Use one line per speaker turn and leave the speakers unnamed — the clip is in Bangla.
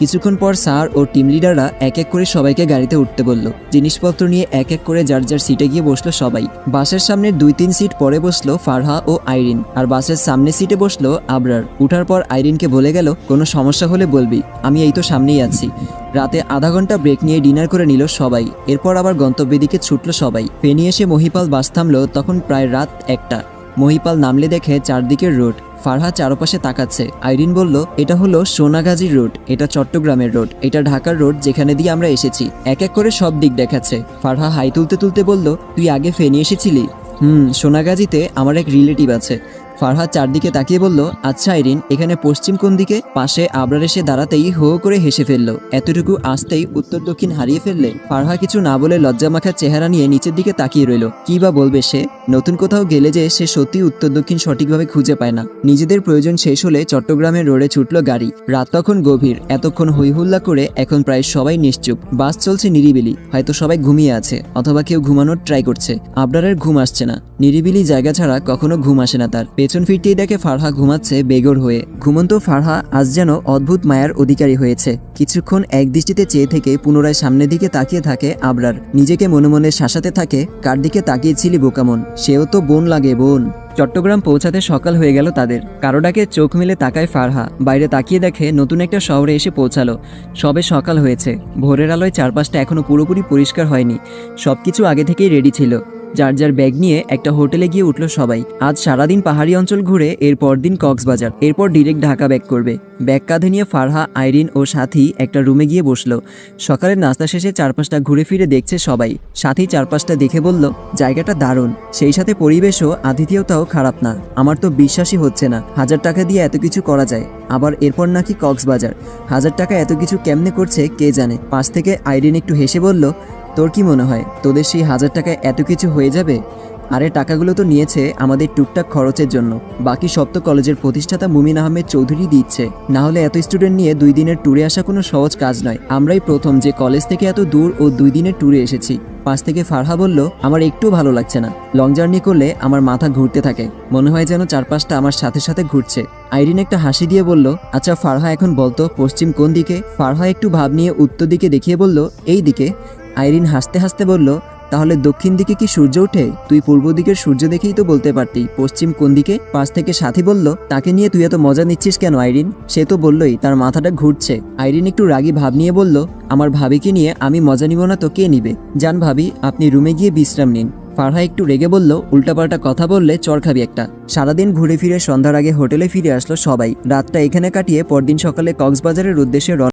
কিছুক্ষণ পর স্যার ও টিম লিডাররা এক এক করে সবাইকে গাড়িতে উঠতে বলল। জিনিসপত্র নিয়ে এক এক করে যার যার সিটে গিয়ে বসল সবাই। বাসের সামনে দুই তিন সিট পরে বসল ফারহা ও আইরিন আর বাসের সামনে সিটে বসল আবরার। উঠার পর আইরিনকে বলে গেল, কোনো সমস্যা হলে বলবি। আমি এই তো সামনেই আছি। রাতে আধা ঘণ্টা ব্রেক নিয়ে ডিনার করে নিল সবাই। এরপর আবার গন্তব্যের দিকে ছুটলো সবাই। ফেনি এসে মহিপাল বাস থামল তখন প্রায় রাত একটা। মহিপাল নামলে দেখে চারদিকের রোড। ফারহা চারপাশে তাকাচ্ছে। আইরিন বলল, এটা হলো সোনাগাজীর রোড। এটা চট্টগ্রামের রোড। এটা ঢাকার রোড যেখানে দিয়ে আমরা এসেছি। এক এক করে সব দিক দেখাচ্ছে। ফারহা হাই তুলতে তুলতে বলল, তুই আগে ফেনি এসেছিলি? হুম, সোনাগাজীতে আমার এক রিলেটিভ আছে। ফারহা চারদিকে তাকিয়ে বলল আচ্ছা আইরিন, এখানে পশ্চিম কোন দিকে? পাশে আবরার এসে দাঁড়াতেই হো করে হেসে ফেলল। এতটুকু আসতেই উত্তর দক্ষিণ হারিয়ে ফেললে ফারহা কিছু না বলে লজ্জামাখার চেহারা নিয়ে নিচের দিকে তাকিয়ে রইল। কি বা বলবে সে? নতুন কোথাও গেলে যে সে সত্যি উত্তর দক্ষিণ সঠিকভাবে খুঁজে পায় না। নিজেদের প্রয়োজন শেষ হলে চট্টগ্রামের রোডে ছুটল গাড়ি। রাত তখন গভীর। এতক্ষণ হইহুল্লা করে এখন প্রায় সবাই নিশ্চুপ। বাস চলছে নিরিবিলি। হয়তো সবাই ঘুমিয়ে আছে, অথবা কেউ ঘুমানোর ট্রাই করছে। আবরারের ঘুম আসছে না। নিরিবিলি জায়গা ছাড়া কখনো ঘুম আসে না তার। পেছন ফিরতেই দেখে ফারহা ঘুমাচ্ছে বেগর হয়ে। ঘুমন্ত ফারহা আজ যেন অদ্ভুত মায়ার অধিকারী হয়েছে। কিছুক্ষণ এক দৃষ্টিতে চেয়ে থেকে পুনরায় সামনের দিকে তাকিয়ে থাকে আবরার। নিজেকে মনে মনে শাসাতে থাকে, কার দিকে তাকিয়েছিলি বোকামন? সেও তো বোন লাগে, বোন। চট্টগ্রাম পৌঁছাতে সকাল হয়ে গেল তাদের। কারও ডাকে চোখ মেলে তাকায় ফারহা। বাইরে তাকিয়ে দেখে নতুন একটা শহরে এসে পৌঁছালো। সবে সকাল হয়েছে। ভোরের আলোয় চারপাশটা এখনও পুরোপুরি পরিষ্কার হয়নি। সবকিছু আগে থেকেই রেডি ছিল। যার যার ব্যাগ নিয়ে একটা হোটেলে গিয়ে উঠল সবাই। আজ সারাদিন পাহাড়ি অঞ্চল ঘুরে এরপর দিন কক্সবাজার। এরপর ডিরেক্ট ঢাকা ব্যাক করবে। ব্যাগ কাঁধে নিয়ে ফারহা, আইরিন ও সাথী একটা রুমে গিয়ে বসল। সকালের নাস্তা শেষে চারপাশটা ঘুরে ফিরে দেখছে সবাই। সাথী চারপাশটা দেখে বলল, জায়গাটা দারুণ। সেই সাথে পরিবেশও আতিথেয়তাও খারাপ না। আমার তো বিশ্বাসই হচ্ছে না। হাজার টাকা দিয়ে এত কিছু করা যায়। আবার এরপর নাকি কক্সবাজার। হাজার টাকা এত কিছু কেমনে করছে কে জানে? পাশ থেকে আইরিন একটু হেসে বলল তোর কি মনে হয়, তোদের সেই হাজার টাকায় এত কিছু হয়ে যাবে? আরে, টাকাগুলো তো নিয়েছে আমাদের টুকটাক খরচের জন্য। বাকি সব তো কলেজের প্রতিষ্ঠাতা মুমিন আহমেদ চৌধুরী দিচ্ছে। না হলে এত স্টুডেন্ট নিয়ে দুই দিনের ট্যুরে আসা কোনো সহজ কাজ নয়। আমরাই প্রথম যে কলেজ থেকে এত দূর ও দুই দিনের ট্যুরে এসেছি। পাশ থেকে ফারহা বলল, আমার একটু ভালো লাগছে না। লং জার্নি করলে আমার মাথা ঘুরতে থাকে। মনে হয় যেন চারপাশটা আমার সাথে সাথে ঘুরছে। আইরিন একটা হাসি দিয়ে বলল আচ্ছা ফারহা, এখন বলতো, পশ্চিম কোন দিকে? ফারহা একটু ভাব নিয়ে উত্তর দিকে দেখিয়ে বলল, এই দিকে। আইরিন হাসতে হাসতে বলল, তাহলে দক্ষিণ দিকে কি সূর্য ওঠে? তুই পূর্ব দিকের সূর্য দেখেই তো বলতে পারতি। পশ্চিম কোন দিকে? পাশ থেকে সাথী বলল, তাকে নিয়ে তুই এত মজা নিচ্ছিস কেন আইরিন? সে তো বললই, তার মাথাটা ঘুরছে। আইরিন একটু রাগী ভাব নিয়ে বলল, আমার ভাবিকে নিয়ে আমি মজা নিব না তো কে নিবে? যান ভাবি, আপনি রুমে গিয়ে বিশ্রাম নিন। ফারহা একটু রেগে বলল, উল্টাপাল্টা কথা বললে চর খাবি একটা। সারাদিন ঘুরে ফিরে সন্ধ্যার আগে হোটেলে ফিরে আসলো সবাই। রাতটা এখানে কাটিয়ে পরদিন সকালে কক্সবাজারের উদ্দেশ্যে